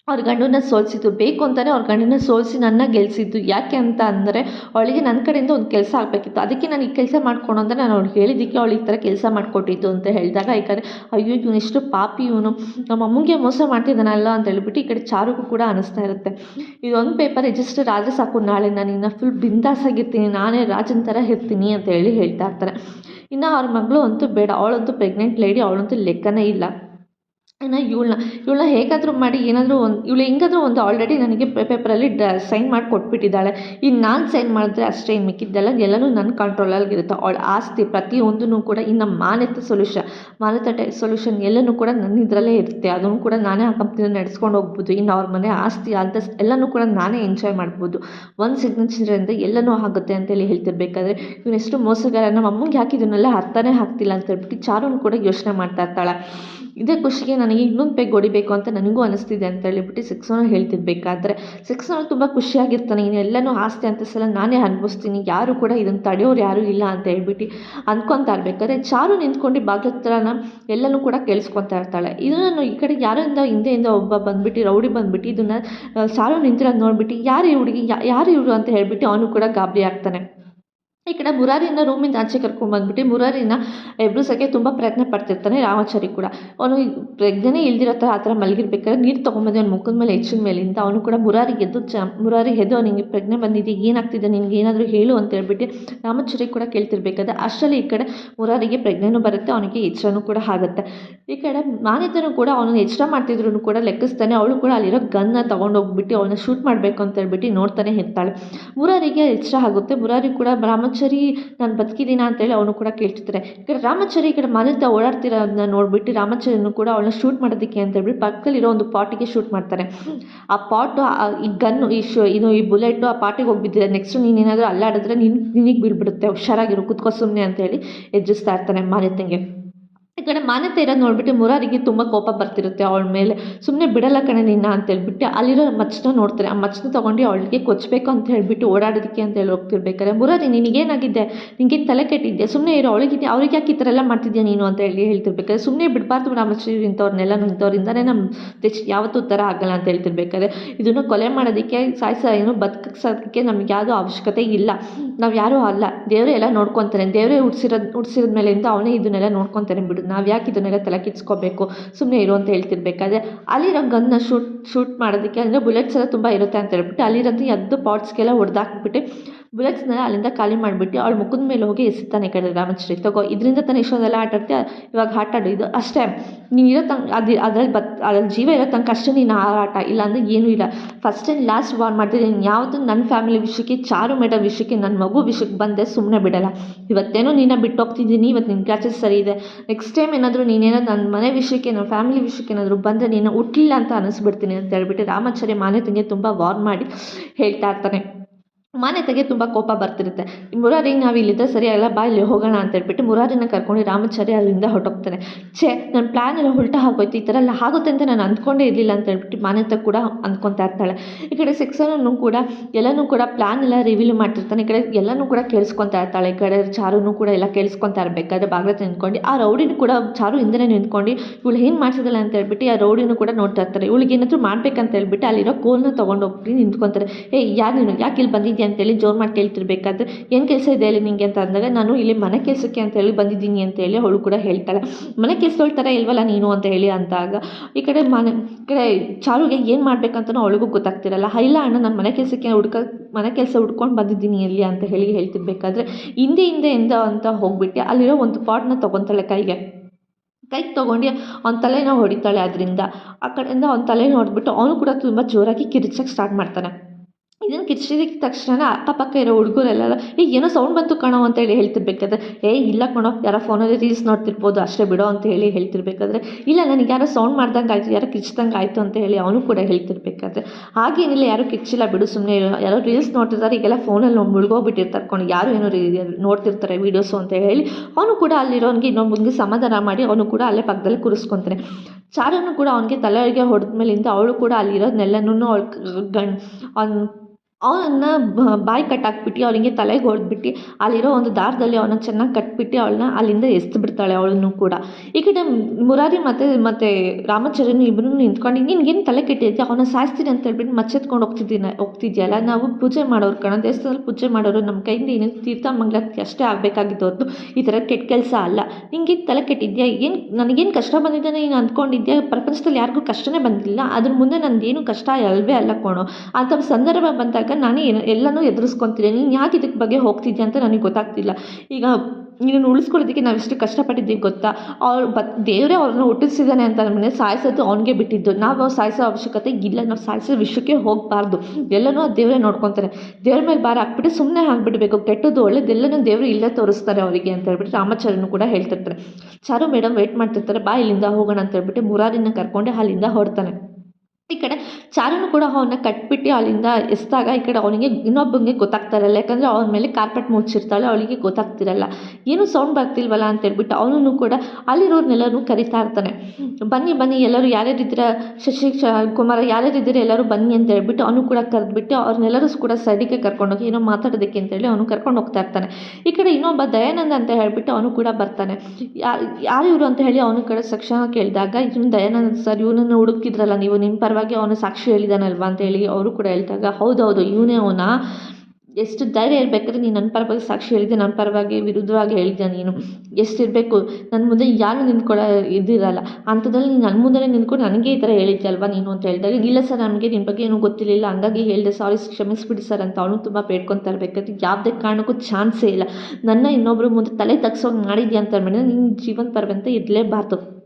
ಅವ್ರ ಗಂಡನ್ನ ಸೋಲಿಸಿದ್ದು ಬೇಕು ಅಂತಲೇ ಅವ್ರ ಗಂಡನ್ನ ಸೋಲಿಸಿ ನನ್ನ ಗೆಲ್ಲಿಸಿದ್ದು ಯಾಕೆ ಅಂತ ಅಂದರೆ ಅವಳಿಗೆ ನನ್ನ ಕಡೆಯಿಂದ ಒಂದು ಕೆಲಸ ಆಗಬೇಕಿತ್ತು. ಅದಕ್ಕೆ ನಾನು ಈ ಕೆಲಸ ಮಾಡ್ಕೊಳೋ ಅಂತ ನಾನು ಅವ್ಳಿಗೆ ಹೇಳಿದ್ದಕ್ಕೆ ಅವಳು ಈ ಥರ ಕೆಲಸ ಮಾಡಿಕೊಟ್ಟಿದ್ದು ಅಂತ ಹೇಳಿದಾಗ ಕಡೆ, ಅಯ್ಯೋ, ಇವನು ಎಷ್ಟು ಪಾಪಿ ಇವನು. ನಮ್ಮ ಅಮ್ಮಂಗೆ ಮೋಸ ಮಾಡ್ತಿದ್ದಾನಲ್ಲ ಅಂತ ಹೇಳ್ಬಿಟ್ಟು ಈ ಕಡೆ ಚಾರುಗೂ ಕೂಡ ಅನಿಸ್ತಾ ಇರುತ್ತೆ. ಇದೊಂದು ಪೇಪರ್ ರಿಜಿಸ್ಟರ್ ಆದರೆ ಸಾಕು, ನಾಳೆ ನಾನು ಇನ್ನು ಫುಲ್ ಬಿಂದಾಸಾಗಿರ್ತೀನಿ ನಾನೇ ರಾಜನ ಥರ ಇರ್ತೀನಿ ಅಂತ ಹೇಳಿ ಹೇಳ್ತಾ ಇರ್ತಾರೆ. ಇನ್ನು ಅವ್ರ ಮಗಳು ಅಂತೂ ಬೇಡ, ಅವಳಂತೂ ಪ್ರೆಗ್ನೆಂಟ್ ಲೇಡಿ ಅವಳಂತೂ ಲೆಕ್ಕನೇ ಇಲ್ಲ. ಇನ್ನು ಇವಳನ್ನ ಇವಳನ್ನ ಹೇಗಾದರೂ ಮಾಡಿ ಏನಾದರೂ ಒಂದು, ಇವಳು ಹೆಂಗಾದ್ರೂ ಒಂದು ಆಲ್ರೆಡಿ ನನಗೆ ಪೇಪರಲ್ಲಿ ಡ ಸೈನ್ ಮಾಡಿ ಕೊಟ್ಬಿಟ್ಟಿದ್ದಾಳೆ. ಇನ್ನು ನಾನು ಸೈನ್ ಮಾಡಿದ್ರೆ ಅಷ್ಟೇ ಮಿಕ್ಕಿದ್ದೆಲ್ಲ ಎಲ್ಲನೂ ನನ್ನ ಕಂಟ್ರೋಲಲ್ಲಿರುತ್ತೆ ಅವಳ ಆಸ್ತಿ ಪ್ರತಿಯೊಂದೂ ಕೂಡ ಇನ್ನು ಮಾನ್ಯತೆ ಸೊಲ್ಯೂಷನ್ ಮಾನ್ಯತೆ ಸೊಲ್ಯೂಷನ್ ಎಲ್ಲನೂ ಕೂಡ ನನ್ನ ಇದರಲ್ಲೇ ಇರುತ್ತೆ. ಅದನ್ನು ಕೂಡ ನಾನೇ ಆ ಕಂಪ್ನಿನ ನಡೆಸ್ಕೊಂಡು ಹೋಗ್ಬೋದು. ಇನ್ನು ಅವ್ರ ಮನೆ ಆಸ್ತಿ ಅಂತ ಎಲ್ಲನೂ ಕೂಡ ನಾನೇ ಎಂಜಾಯ್ ಮಾಡ್ಬೋದು. ಒಂದು ಸಿಗ್ನೇಚರಿಂದ ಎಲ್ಲನೂ ಆಗುತ್ತೆ ಅಂತೇಳಿ ಹೇಳ್ತಿರ್ಬೇಕಾದ್ರೆ ಇವನೆಷ್ಟು ಮೋಸಗಾರ ನಮ್ಮ ಅಮ್ಮಂಗೆ ಯಾಕೆ ಇದನ್ನೆಲ್ಲ ಅರ್ಥನೇ ಆಗ್ತಿಲ್ಲ ಅಂತ ಹೇಳ್ಬಿಟ್ಟು ಚಾರು ಕೂಡ ಯೋಚನೆ ಮಾಡ್ತಾ ಇರ್ತಾಳೆ. ಇದೇ ಖುಷಿಗೆ ನನಗೆ ಇನ್ನೊಂದು ಪೆಗ್ ಹೊಡಿಬೇಕು ಅಂತ ನನಗೂ ಅನಿಸ್ತಿದೆ ಅಂತ ಹೇಳಿಬಿಟ್ಟು ಸಿಕ್ಸೋನ ಹೇಳ್ತಿರ್ಬೇಕಾದ್ರೆ ಸಿಕ್ಸೋನ ತುಂಬ ಖುಷಿಯಾಗಿರ್ತಾನೆ. ಇನ್ನು ಎಲ್ಲನೂ ಆಸ್ತಿ ಅಂತಸಲ ನಾನೇ ಅನುಭವಿಸ್ತೀನಿ. ಯಾರು ಕೂಡ ಇದನ್ನು ತಡೆಯೋರು ಯಾರೂ ಇಲ್ಲ ಅಂತ ಹೇಳ್ಬಿಟ್ಟು ಅಂದ್ಕೊತಾ ಇರ್ಬೇಕಾದ್ರೆ ಚಾರು ನಿಂತ್ಕೊಂಡು ಬಾಗ್ಲ ಎಲ್ಲನೂ ಕೂಡ ಕೇಳಿಸ್ಕೊತಾ ಇರ್ತಾಳೆ. ಇದನ್ನು ಈ ಕಡೆ ಯಾರಿಂದ ಹಿಂದೆಯಿಂದ ಒಬ್ಬ ಬಂದ್ಬಿಟ್ಟು, ರೌಡಿ ಬಂದ್ಬಿಟ್ಟು ಇದನ್ನು ಚಾರು ನಿಂತಿರೋದು ನೋಡ್ಬಿಟ್ಟು, ಯಾರು ಈ ಹುಡುಗಿ ಯಾರು ಇವರು ಅಂತ ಹೇಳ್ಬಿಟ್ಟು ಅವನು ಕೂಡ ಗಾಬರಿ ಆಗ್ತಾನೆ. ಈ ಕಡೆ ಮುರಾರಿನ ರೂಮಿಂದ ಆಚೆ ಕರ್ಕೊಂಡ್ಬಂದ್ಬಿಟ್ಟು ಮುರಾರಿನ ಎಬ್ಬಿಸೋಕ್ಕೆ ತುಂಬ ಪ್ರಯತ್ನ ಪಡ್ತಿರ್ತಾನೆ ರಾಮಾಚಾರಿ ಕೂಡ. ಅವನು ಪ್ರಜ್ಞೆನೇ ಇಲ್ದಿರೋ ಥರ ಆ ಥರ ಮಲಗಿರ್ಬೇಕಾದ್ರೆ ನೀರು ತೊಗೊಂಬಂದು ಅವ್ನ ಮುಖದ ಮೇಲೆ ಹೆಚ್ಚಿನ ಮೇಲಿಂದ ಅವನು ಕೂಡ ಮುರಾರಿ ಎದ್ದು ಚ, ಮುರಾರಿ ಎದ್ದು ಅವನಿಗೆ ಪ್ರಜ್ಞೆ ಬಂದಿದೆ, ಏನಾಗ್ತಿದೆ ನಿನಗೆ, ಏನಾದರೂ ಹೇಳು ಅಂತ ಹೇಳ್ಬಿಟ್ಟು ರಾಮಾಚಾರಿ ಕೂಡ ಕೇಳ್ತಿರ್ಬೇಕಾದ್ರೆ ಅಷ್ಟರಲ್ಲಿ ಈ ಕಡೆ ಮುರಾರಿಗೆ ಪ್ರಜ್ಞೆನೂ ಬರುತ್ತೆ, ಅವನಿಗೆ ಎಚ್ಚರನೂ ಕೂಡ ಆಗುತ್ತೆ. ಈ ಕಡೆ ಮಾನ್ಯತನೂ ಕೂಡ ಅವನನ್ನು ಎಚ್ಚರ ಮಾಡ್ತಿದ್ರು ಕೂಡ ಲೆಕ್ಕಿಸ್ತಾನೆ, ಅವಳು ಕೂಡ ಅಲ್ಲಿರೋ ಗನ್ನ ತೊಗೊಂಡೋಗ್ಬಿಟ್ಟು ಅವನ್ನ ಶೂಟ್ ಮಾಡಬೇಕು ಅಂತ ಹೇಳ್ಬಿಟ್ಟು ನೋಡ್ತಾನೆ ಇರ್ತಾಳೆ. ಮುರಾರಿಗೆ ಎಚ್ಚರ ಆಗುತ್ತೆ, ಮುರಾರಿ ಕೂಡ ರಾಮಾಚಾರಿ, ನಾನು ಬದುಕಿದ್ದೀನ ಅಂತೇಳಿ ಅವನು ಕೂಡ ಕೇಳ್ತಿರ್ತಾರೆ. ಈ ಕಡೆ ರಾಮಾಚಾರಿ ಈ ಕಡೆ ಮನೆಯಿಂದ ಓಡಾಡ್ತಿರೋದನ್ನ ನೋಡಿಬಿಟ್ಟು ರಾಮಚರಿನೂ ಕೂಡ ಅವಳನ್ನ ಶೂಟ್ ಮಾಡೋದಕ್ಕೆ ಅಂತ ಹೇಳ್ಬಿಟ್ಟು ಪಕ್ಕದಲ್ಲಿರೋ ಒಂದು ಪಾಟಿಗೆ ಶೂಟ್ ಮಾಡ್ತಾರೆ. ಆ ಪಾಟು ಈ ಗನ್ನು ಈ ಶೂ ಇದು ಈ ಬುಲೆಟು ಆ ಪಾಟಿಗೆ ಹೋಗ್ಬಿದ್ದಿದೆ ನೆಕ್ಸ್ಟ್ ನೀನೇನಾದರೂ ಅಲ್ಲಾಡಿದ್ರೆ ನಿನ್, ನಿನಗೆ ಬೀಳ್ಬಿಡುತ್ತೆ. ಹುಷಾರಾಗಿರು, ಕುತ್ಕೋ ಸುಮ್ಮನೆ ಅಂತೇಳಿ ಎದುರಿಸ್ತಾ ಇರ್ತಾನೆ ಮಾನ್ಯತೆಗೆ ಈ ಕಡೆ ಮಾನ್ಯತೆ ಇರೋದು ನೋಡ್ಬಿಟ್ಟು ಮುರಾರಿಗೆ ತುಂಬ ಕೋಪ ಬರ್ತಿರುತ್ತೆ ಅವಳ ಮೇಲೆ. ಸುಮ್ಮನೆ ಬಿಡಲ್ಲ ಕಣೆ ನಿನ್ನ ಅಂತ ಹೇಳ್ಬಿಟ್ಟು ಅಲ್ಲಿರೋ ಮಚ್ಚನ ನೋಡ್ತಾರೆ. ಆ ಮಚ್ಚನ ತೊಗೊಂಡು ಅವಳಿಗೆ ಕೊಚ್ಚಬೇಕು ಅಂತ ಹೇಳ್ಬಿಟ್ಟು ಓಡಾಡೋದಕ್ಕೆ ಅಂತ ಹೇಳಿ ಹೋಗ್ತಿರ್ಬೇಕಾದ್ರೆ ಮುರಾರಿ, ನಿನಗೇನಾಗಿದೆ? ನಿನಗೆ ತಲೆ ಕೆಟ್ಟಿದ್ದೆ ಸುಮ್ಮನೆ ಇರೋ ಅವಳಿಗೆ ಅವ್ರಿಗೆ ಯಾಕೆ ಈ ಥರ ಎಲ್ಲ ಮಾಡ್ತಿದ್ಯಾ ನೀನು ಅಂತ ಹೇಳಿ ಹೇಳ್ತಿರ್ಬೇಕಾದ್ರೆ ಸುಮ್ಮನೆ ಬಿಡಬಾರ್ದು ರಾಮಶ್ರೀ ಇಂಥವ್ರನ್ನೆಲ್ಲ ಇಂಥವ್ರಿಂದನೇ ನಮ್ಮ ದೇಶ ಯಾವತ್ತೂ ಥರ ಆಗಲ್ಲ ಅಂತ ಹೇಳ್ತಿರ್ಬೇಕಾದ್ರೆ ಇದನ್ನು ಕೊಲೆ ಮಾಡೋದಕ್ಕೆ, ಸಾಯಿಸ ಏನು ಬದುಕಿಸೋದಕ್ಕೆ ನಮ್ಗೆ ಯಾವುದೂ ಅವಶ್ಯಕತೆ ಇಲ್ಲ. ನಾವು ಯಾರೂ ಅಲ್ಲ. ದೇವರೇ ಎಲ್ಲ ನೋಡ್ಕೊತಾರೆ. ದೇವರೇ ಹುಡ್ಸಿರೋದು ಹುಡ್ಸಿರೋದ ಇಂದ ಅವನೇ ಇದನ್ನೆಲ್ಲ ನೋಡ್ಕೊತಾರೆ ಬಿಡು. ನಾವು ಯಾಕೆ ಇದನ್ನೆಲ್ಲ ತಲೆ ಕೆಡಿಸ್ಕೋಬೇಕು ಸುಮ್ಮನೆ ಇರು ಅಂತ ಹೇಳ್ತಿರ್ಬೇಕಾದ್ರೆ ಅಲ್ಲಿರೋ ಗನ್ನ ಶೂಟ್ ಶೂಟ್ ಮಾಡೋದಕ್ಕೆ ಅಂದರೆ ಬುಲೆಟ್ಸ್ ಎಲ್ಲ ತುಂಬ ಇರುತ್ತೆ ಅಂತ ಹೇಳ್ಬಿಟ್ಟು ಅಲ್ಲಿರೋದು ಎದ್ದು ಪಾಟ್ಸ್ಗೆಲ್ಲ ಹೊಡೆದಾಕ್ಬಿಟ್ಟು ಬುಲೆಟ್ಸ್ನೆಲ್ಲ ಅಲ್ಲಿಂದ ಖಾಲಿ ಮಾಡಿಬಿಟ್ಟು ಅವಳ ಮುಖದ ಮೇಲೆ ಹೋಗಿ ಎಸಿತಾನೆ ಕಡೆ ರಾಮಶ್ರೀ ತಗೋ, ಇದರಿಂದ ತಾನೇ ಇಷ್ಟೊಂದೆಲ್ಲ ಆಟ ಆಡ್ತೀಯ? ಇವಾಗ ಆಟ ಆಡು. ಇದು ಅಷ್ಟೇ. ನೀನು ಇರೋ ತನಕ, ಅದು ಅದ್ರಲ್ಲಿ ಬತ್, ಅದ್ರಲ್ಲಿ ಜೀವ ಇರೋ ತನಕ ಅಷ್ಟೇ ನೀನು ಆ ಆಟ ಇಲ್ಲಾಂದರೆ ಏನೂ ಇಲ್ಲ. ಫಸ್ಟ್ ಆ್ಯಂಡ್ ಲಾಸ್ಟ್ ವಾರ್ನ್ ಮಾಡ್ತಿದ್ದೀನಿ ಯಾವುದು ನನ್ನ ಫ್ಯಾಮಿಲಿ ವಿಷಯಕ್ಕೆ, ಚಾರು ಮೇಡಮ್ ವಿಷಯಕ್ಕೆ ನನ್ನ ಮಗು ವಿಷಯಕ್ಕೆ ಬಂದೆ ಸುಮ್ಮನೆ ಬಿಡಲ್ಲ. ಇವತ್ತೇನೋ ನಿನ್ನ ಬಿಟ್ಟು ಹೋಗ್ತಿದ್ದೀನಿ ಇವತ್ತು ನಿನ್ನ ಕ್ಯಾಚಸ್ ಸರಿ ಇದೆ. ನೆಕ್ಸ್ಟ್ ಟೈಮ್ ಏನಾದರೂ ನೀನೇನೋ ನನ್ನ ಮನೆ ವಿಷಯಕ್ಕೆ ನನ್ನ ಫ್ಯಾಮಿಲಿ ವಿಷಯಕ್ಕೆ ಏನಾದರೂ ಬಂದರೆ ನೀನು ಹುಟ್ಟಿಲ್ಲ ಅಂತ ಅನಿಸ್ಬಿಡ್ತೀನಿ ಅಂತ ಹೇಳ್ಬಿಟ್ಟು ರಾಮಾಚಾರ್ಯ ಮಾನ್ಯತೆಗೆ ತುಂಬ ವಾರ್ನ್ ಮಾಡಿ ಹೇಳ್ತಾ ಇರ್ತಾನೆ. ಮಾನ್ಯತೆಗೆ ತುಂಬ ಕೋಪ ಬರ್ತಿರುತ್ತೆ. ಮುರಾರಿ ನಾವು ಇಲ್ಲಿದ್ದರೆ ಸರಿ ಆಗಲ್ಲ ಬಾ ಇಲ್ಲಿ ಹೋಗೋಣ ಅಂತ ಹೇಳ್ಬಿಟ್ಟು ಮುರಾರಿನ ಕರ್ಕೊಂಡು ರಾಮಾಚಾರ್ಯ ಅಲ್ಲಿಂದ ಹೊರಟೋಗ್ತಾನೆ ಛೇ ನನ್ನ ಪ್ಲ್ಯಾನ್ ಎಲ್ಲ ಉಲ್ಟಾ ಆಗೋಯ್ತು, ಈ ಥರ ಎಲ್ಲ ಆಗುತ್ತೆ ಅಂತ ನಾನು ಅಂದ್ಕೊಂಡೇ ಇರಲಿಲ್ಲ ಅಂತ ಹೇಳ್ಬಿಟ್ಟು ಮಾನ್ಯತೆ ಕೂಡ ಅಂದ್ಕೊತಾ ಇರ್ತಾಳೆ. ಈ ಕಡೆ ಸೆಕ್ಸನನ್ನು ಕೂಡ, ಎಲ್ಲನೂ ಕೂಡ ಪ್ಲ್ಯಾನ್ ಎಲ್ಲ ರಿವೀಲ್ ಮಾಡ್ತಿರ್ತಾನೆ. ಈ ಕಡೆ ಎಲ್ಲನೂ ಕೂಡ ಕೇಳಿಸ್ಕೊತಾ ಇರ್ತಾಳೆ. ಈ ಕಡೆ ಚಾರುನೂ ಕೂಡ ಎಲ್ಲ ಕೇಳಿಸ್ಕೊತಾ ಇರಬೇಕಾದ್ರೆ ಭಾಗ್ರತೆ ನಿಂತ್ಕೊಂಡು ಆ ರೌಡಿನೂ ಕೂಡ ಚಾರು ಹಿಂದೆ ನಿಂತ್ಕೊಂಡು, ಇವಳು ಏನು ಮಾಡ್ಸಿದಲ್ಲ ಅಂತ ಹೇಳ್ಬಿಟ್ಟು ಆ ರೌಡಿನೂ ಕೂಡ ನೋಡ್ತಾ ಇರ್ತಾರೆ. ಇವಳಿಗೆ ಏನಾದರೂ ಮಾಡ್ಬೇಕಂತ ಹೇಳ್ಬಿಟ್ಟು ಅಲ್ಲಿರೋ ಕೋಲ್ನ ತೊಗೊಂಡೋಗ್ಬಿಟ್ಟು ನಿಂತ್ಕೊತಾರೆ. ಏ ಯಾರು ನೀನು? ಯಾಕೆ ಇಲ್ಲಿ ಬಂದಿದ್ಯಾ ಅಂತೇಳಿ ಜೋರು ಮಾಡಿ ಕೇಳ್ತಿರ್ಬೇಕಾದ್ರೆ, ಏನು ಕೆಲಸ ಇದೆ ಅಲ್ಲಿ ನಿಂಗೆ? ಅಂತ ಅಂದಾಗ, ನಾನು ಇಲ್ಲಿ ಮನೆ ಕೆಲಸಕ್ಕೆ ಅಂತೇಳಿ ಬಂದಿದ್ದೀನಿ ಅಂತೇಳಿ ಅವಳು ಕೂಡ ಹೇಳ್ತಾಳೆ. ಮನೆ ಕೆಲಸದವಳ ಥರ ಇಲ್ವಲ್ಲ ನೀನು ಅಂತ ಹೇಳಿ ಅಂದಾಗ, ಈ ಕಡೆ ಮನೆ ಕಡೆ ಚಾಲುಗೆ ಏನು ಮಾಡ್ಬೇಕಂತನೂ ಅವಳಿಗೂ ಗೊತ್ತಾಗ್ತಿರಲ್ಲ. ಇಲ್ಲ ಅಣ್ಣ, ನಾನು ಮನೆ ಕೆಲಸಕ್ಕೆ ಹುಡ್ಕ, ಮನೆ ಕೆಲಸ ಹುಡ್ಕೊಂಡು ಬಂದಿದ್ದೀನಿ ಇಲ್ಲಿ ಅಂತ ಹೇಳಿ ಹೇಳ್ತಿರ್ಬೇಕಾದ್ರೆ, ಹಿಂದೆ ಹಿಂದೆ ಎಂದ ಅಂತ ಹೋಗ್ಬಿಟ್ಟು, ಅಲ್ಲಿರೋ ಒಂದು ಪಾಟ್ನ ತೊಗೊತಾಳೆ ಕೈಗೆ. ಕೈಗೆ ತೊಗೊಂಡು ಅವ್ನ ತಲೆನ ಹೊಡಿತಾಳೆ ಅದರಿಂದ. ಆ ಕಡೆಯಿಂದ ಅವ್ನ ತಲೆ ಹೊಡೆದ್ಬಿಟ್ಟು ಅವನು ಕೂಡ ತುಂಬ ಜೋರಾಗಿ ಕಿರ್ಚಕ್ಕೆ ಸ್ಟಾರ್ಟ್ ಮಾಡ್ತಾನೆ. ಇದನ್ನು ಕಿಚ್ಚಿದ ತಕ್ಷಣ ಅಕ್ಕಪಕ್ಕ ಇರೋ ಹುಡುಗರೆಲ್ಲ ಈಗ ಏನೋ ಸೌಂಡ್ ಬಂತು ಕಣೋ ಅಂತೇಳಿ ಹೇಳ್ತಿರ್ಬೇಕಾದ್ರೆ, ಏ, ಇಲ್ಲ ಕಣೋ, ಯಾರೋ ಫೋನಲ್ಲಿ ರೀಲ್ಸ್ ನೋಡ್ತಿರ್ಬೋದು, ಅಷ್ಟೇ ಬಿಡೋ ಅಂತ ಹೇಳಿ ಹೇಳ್ತಿರ್ಬೇಕಾದ್ರೆ, ಇಲ್ಲ, ನನಗೆ ಯಾರೋ ಸೌಂಡ್ ಮಾಡ್ದಂಗೆ ಆಯಿತು, ಯಾರೋ ಕಿಚ್ಚಿದಂಗೆ ಆಯಿತು ಅಂತ ಹೇಳಿ ಅವನು ಕೂಡ ಹೇಳ್ತಿರ್ಬೇಕಾದ್ರೆ, ಹಾಗೇನಿಲ್ಲ, ಯಾರೂ ಕಿಚ್ಚಿಲ್ಲ ಬಿಡು ಸುಮ್ಮನೆ ಯಾರೋ ರೀಲ್ಸ್ ನೋಡ್ತಿರ್ತಾರೆ ಈಗೆಲ್ಲ ಫೋನಲ್ಲಿ ಮುಳುಗೋಗ್ಬಿಟ್ಟಿರ್ತಾರೆ ಕಣೋ, ಯಾರು ಏನೋ ನೋಡ್ತಿರ್ತಾರೆ ವೀಡಿಯೋಸು ಅಂತ ಹೇಳಿ, ಅವನು ಕೂಡ ಅಲ್ಲಿರೋನಿಗೆ ಇನ್ನೊಬ್ಬನಿಗೆ ಸಮಾಧಾನ ಮಾಡಿ ಅವನು ಕೂಡ ಅಲ್ಲೇ ಪಕ್ಕದಲ್ಲಿ ಕೂರಿಸ್ಕೊತಾನೆ. ಚಾರನ್ನು ಕೂಡ ಅವನಿಗೆ ತಲೆಗೆ ಹೊಡೆದ ಮೇಲಿಂದ ಅವಳು ಕೂಡ ಅಲ್ಲಿರೋದನ್ನೆಲ್ಲನೂ ಅವಳು ಗಣ್ ಅವ್ನ ಅವನನ್ನ ಬಾಯಿ ಕಟ್ಟಾಕ್ಬಿಟ್ಟು ಅವಳಿಗೆ ತಲೆಗೆ ಹೊಡೆದ್ಬಿಟ್ಟು, ಅಲ್ಲಿರೋ ಒಂದು ದಾರದಲ್ಲಿ ಅವನ ಚೆನ್ನಾಗಿ ಕಟ್ಬಿಟ್ಟು, ಅವಳನ್ನ ಅಲ್ಲಿಂದ ಎಸ್ದು ಬಿಡ್ತಾಳೆ ಅವಳನ್ನು ಕೂಡ. ಈ ಕಡೆ ಮುರಾರಿ ಮತ್ತೆ ಮತ್ತೆ ರಾಮಾಚಾರ್ಯನು ಇಬ್ಬರೂ ನಿಂತ್ಕೊಂಡು, ನಿನ್ಗೇನು ತಲೆ ಕೆಟ್ಟಿದ್ಯಾ? ಅವನ ಸಾಯಿಸ್ತೀನಿ ಅಂತ ಹೇಳ್ಬಿಟ್ಟು ಮಚ್ಚೆತ್ಕೊಂಡು ಹೋಗ್ತಿದ್ದೀನಿ, ಹೋಗ್ತಿದ್ಯಲ್ಲ? ನಾವು ಪೂಜೆ ಮಾಡೋರು ಕಣ, ದೇವಸ್ಥಾನದಲ್ಲಿ ಪೂಜೆ ಮಾಡೋರು, ನಮ್ಮ ಕೈಯಿಂದ ಏನು ತೀರ್ಥ ಮಂಗಲಕ್ಕೆ ಅಷ್ಟೇ ಆಗಬೇಕಾಗಿದ್ದು ಈ ಥರ ಕೆಟ್ಟ ಕೆಲಸ ಅಲ್ಲ. ನಿಂಗೆ ತಲೆ ಕೆಟ್ಟಿದ್ಯಾ? ಏನು, ನನಗೇನು ಕಷ್ಟ ಬಂದಿದ್ದೆ ನೀನು ಅಂದ್ಕೊಂಡಿದ್ಯಾ? ಪ್ರಪಂಚದಲ್ಲಿ ಯಾರಿಗೂ ಕಷ್ಟನೇ ಬಂದಿಲ್ಲ. ಅದ್ರ ಮುಂದೆ ನಂದೇನು ಕಷ್ಟ ಅಲ್ವೇ ಅಲ್ಲ ಕೋಣೋ. ಅಂಥ ಸಂದರ್ಭ ಬಂದಾಗ ನಾನೇ ಏನು ಎಲ್ಲನೂ ಎದುರಿಸ್ಕೊತೀನಿ ನೀನು ಯಾಕೆ ಇದಕ್ಕೆ ಬಗ್ಗೆ ಹೋಗ್ತಿದ್ಯಾ ಅಂತ ನನಗೆ ಗೊತ್ತಾಗ್ತಿಲ್ಲ. ಈಗ ನೀನು ಉಳಿಸ್ಕೊಳ್ಳೋದಕ್ಕೆ ನಾವು ಎಷ್ಟು ಕಷ್ಟಪಟ್ಟಿದ್ದೀವಿ ಗೊತ್ತಾ? ಅವ್ರು ಬ ದೇವರೇ ಅವ್ರನ್ನ ಹುಟ್ಟಿಸಿದ್ದಾನೆ ಅಂತ ಅಂದಮೇಲೆ ಸಾಯಿಸೋದು ಅವ್ನಿಗೆ ಬಿಟ್ಟಿದ್ದು. ನಾವು ಸಾಯಿಸೋ ಅವಶ್ಯಕತೆ ಇಲ್ಲ. ನಾವು ಸಾಯಿಸೋ ವಿಷಯಕ್ಕೆ ಹೋಗಬಾರ್ದು. ಎಲ್ಲನೂ ಆ ದೇವರೇ ನೋಡ್ಕೊತಾರೆ. ದೇವ್ರ ಮೇಲೆ ಬಾರ ಹಾಕ್ಬಿಟ್ಟು ಸುಮ್ಮನೆ ಹಾಕ್ಬಿಡ್ಬೇಕು ಕೆಟ್ಟದ್ದು ಒಳ್ಳೇದೆಲ್ಲನೂ ದೇವರು ಇಲ್ಲೇ ತೋರಿಸ್ತಾರೆ ಅವರಿಗೆ ಅಂತ ಹೇಳ್ಬಿಟ್ಟು ರಾಮಾಚಾರ್ಯನು ಕೂಡ ಹೇಳ್ತಿರ್ತಾರೆ. ಚಾರು ಮೇಡಮ್ ವೆಯ್ಟ್ ಮಾಡ್ತಿರ್ತಾರೆ. ಬಾ ಇಲ್ಲಿಂದ ಹೋಗೋಣ ಅಂತ ಹೇಳ್ಬಿಟ್ಟು ಮುರಾರಿನ ಕರ್ಕೊಂಡು ಅಲ್ಲಿಂದ ಹೊರಡ್ತಾನೆ. ಈ ಕಡೆ ಚಾರುನು ಕೂಡ ಅವನ್ನ ಕಟ್ಬಿಟ್ಟು ಅಲ್ಲಿಂದ ಎಸ್ದಾಗ ಈ ಕಡೆ ಅವನಿಗೆ ಇನ್ನೊಬ್ಬನಿಗೆ ಗೊತ್ತಾಗ್ತಾ ಇರಲ್ಲ ಯಾಕಂದರೆ ಅವನ ಮೇಲೆ ಕಾರ್ಪೆಟ್ ಮುಚ್ಚಿರ್ತಾಳೆ, ಅವಳಿಗೆ ಗೊತ್ತಾಗ್ತಿರಲ್ಲ. ಏನು ಸೌಂಡ್ ಬರ್ತಿಲ್ವಲ್ಲ ಅಂತ ಹೇಳ್ಬಿಟ್ಟು ಅವನು ಕೂಡ ಅಲ್ಲಿರೋರ್ನೆಲ್ಲರೂ ಕರಿತಾ ಇರ್ತಾನೆ. ಬನ್ನಿ ಬನ್ನಿ, ಎಲ್ಲರೂ ಯಾರ್ಯಾರಿದ್ದೀರ ಶಶಿ ಕುಮಾರ ಯಾರ್ಯಾರಿದ್ದೀರ ಎಲ್ಲರೂ ಬನ್ನಿ ಅಂತ ಹೇಳ್ಬಿಟ್ಟು ಅವನು ಕೂಡ ಕರೆದ್ಬಿಟ್ಟು ಅವ್ರನ್ನೆಲ್ಲರೂ ಕೂಡ ಸೈಡಿಗೆ ಕರ್ಕೊಂಡೋಗಿ ಏನೋ ಮಾತಾಡೋದಕ್ಕೆ ಅಂತೇಳಿ ಅವನು ಕರ್ಕೊಂಡು ಹೋಗ್ತಾ ಇರ್ತಾನೆ. ಈ ಕಡೆ ಇನ್ನೊಬ್ಬ ದಯಾನಂದ ಅಂತ ಹೇಳ್ಬಿಟ್ಟು ಅವನು ಕೂಡ ಬರ್ತಾನೆ. ಯಾರು ಇವರು ಅಂತ ಹೇಳಿ ಅವನ ಕಡೆ ಸಕ್ಷಣ ಕೇಳಿದಾಗ, ಇವನು ದಯಾನಂದ ಸರ್, ಇವನನ್ನು ಹುಡುಕಿದ್ರಲ್ಲ ನೀವು, ನಿಮ್ಮ ಪರವಾಗಿ ಅವನು ಸಾಕ್ಷಿ ಹೇಳಿದಾನಲ್ವ ಅಂತ ಹೇಳಿ ಅವರು ಕೂಡ ಹೇಳಿದಾಗ, ಹೌದೌದು, ಇವನೇ ಅವನ. ಎಷ್ಟು ಧೈರ್ಯ ಇರಬೇಕಾದ್ರೆ ನೀನು ನನ್ನ ಪರವಾಗಿ ಸಾಕ್ಷಿ ಹೇಳಿದೆ ನನ್ನ ಪರವಾಗಿ ವಿರುದ್ಧವಾಗಿ ಹೇಳಿದ್ದೆ ನೀನು? ಎಷ್ಟಿರಬೇಕು ನನ್ನ ಮುಂದೆ ಯಾರು ನಿಂತ್ಕೊಳ್ಳೋ ಇದಿರಲ್ಲ. ಅಂಥದ್ರಲ್ಲಿ ನೀನು ನನ್ನ ಮುಂದೆ ನಿಂತ್ಕೊಂಡು ನನಗೆ ಈ ಥರ ಹೇಳಿದ್ದೆ ಅಲ್ವಾ ನೀನು? ಅಂತ ಹೇಳಿದಾಗ, ಇಲ್ಲ ಸರ್ ನಮಗೆ ನಿಮ್ಮ ಬಗ್ಗೆ ಏನೂ ಗೊತ್ತಿರಲಿಲ್ಲ. ಹಂಗಾಗಿ ಹೇಳಿದೆ, ಸಾರಿ, ಕ್ಷಮಿಸ್ಬಿಡಿ ಸರ್ ಅಂತ ಅವನು ತುಂಬ ಬೇಡ್ಕೊತಾ ಇರಬೇಕಾದ್ರೆ ಯಾವುದೇ ಕಾರಣಕ್ಕೂ ಚಾನ್ಸೇ ಇಲ್ಲ. ನನ್ನ ಇನ್ನೊಬ್ಬರು ಮುಂದೆ ತಲೆ ತಗ್ಸೋಂಗೆ ಮಾಡಿದ್ಯಾ ಅಂತ ಅಂದಮೇಲೆ ನಿನ್ನ ಜೀವನ ಪರ್ವಂತ ಇರಲೇಬಾರ್ದು.